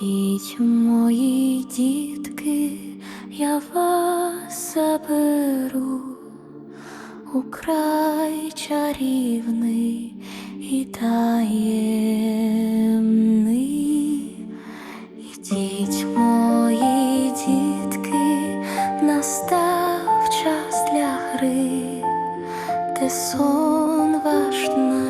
Ідіть, мої дітки, я вас заберу у край чарівний і таємний. Ідіть, мої дітки, настав час для гри, де сон ваш навіки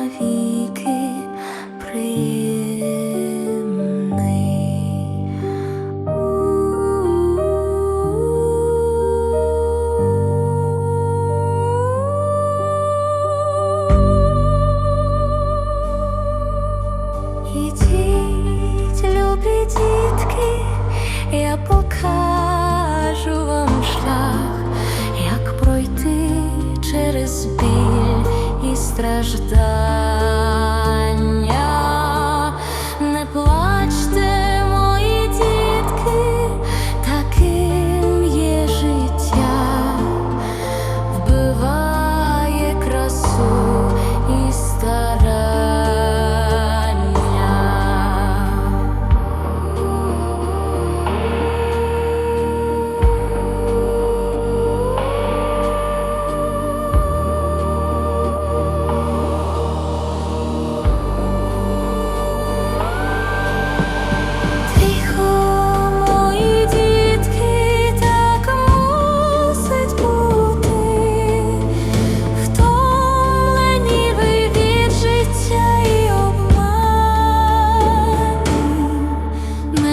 дітки, я покажу вам шлях, як пройти через біль і страждання.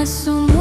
coração